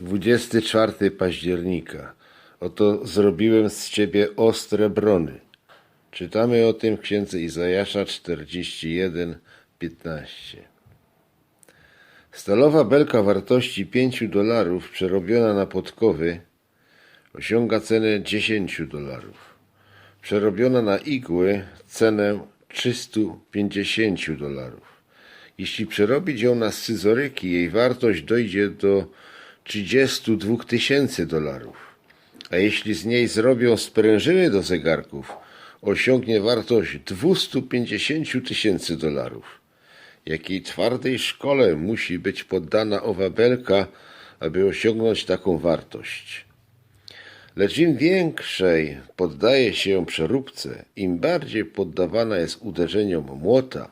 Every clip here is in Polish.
24 października. Oto zrobiłem z ciebie ostre brony. Czytamy o tym w księdze Izajasza 41, 15. Stalowa belka wartości 5 dolarów przerobiona na podkowy osiąga cenę 10 dolarów. Przerobiona na igły cenę 350 dolarów. Jeśli przerobić ją na scyzoryki, jej wartość dojdzie do 32 tysięcy dolarów. A jeśli z niej zrobią sprężyny do zegarków, osiągnie wartość 250 tysięcy dolarów. Jakiej twardej szkole musi być poddana owa belka, aby osiągnąć taką wartość? Lecz im większej poddaje się ją przeróbce, im bardziej poddawana jest uderzeniom młota,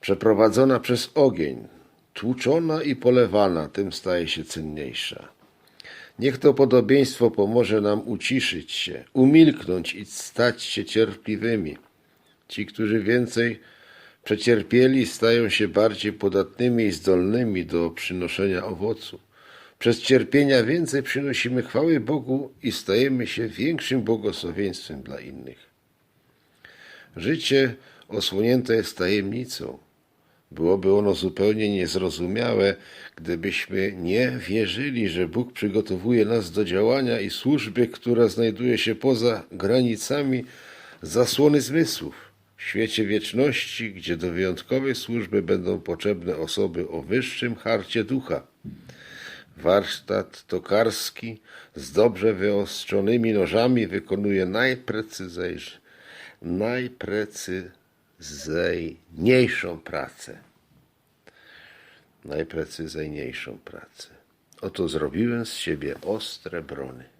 przeprowadzona przez ogień, tłuczona i polewana, tym staje się cenniejsza. Niech to podobieństwo pomoże nam uciszyć się, umilknąć i stać się cierpliwymi. Ci, którzy więcej przecierpieli, stają się bardziej podatnymi i zdolnymi do przynoszenia owocu. Przez cierpienia więcej przynosimy chwały Bogu i stajemy się większym błogosławieństwem dla innych. Życie osłonięte jest tajemnicą. Byłoby ono zupełnie niezrozumiałe, gdybyśmy nie wierzyli, że Bóg przygotowuje nas do działania i służby, która znajduje się poza granicami zasłony zmysłów. W świecie wieczności, gdzie do wyjątkowej służby będą potrzebne osoby o wyższym harcie ducha. Warsztat tokarski z dobrze wyostrzonymi nożami wykonuje najprecyzejsz, najprecyzyjniejszą pracę. Najprecyzyjniejszą pracę. Oto zrobiłem z siebie ostre brony.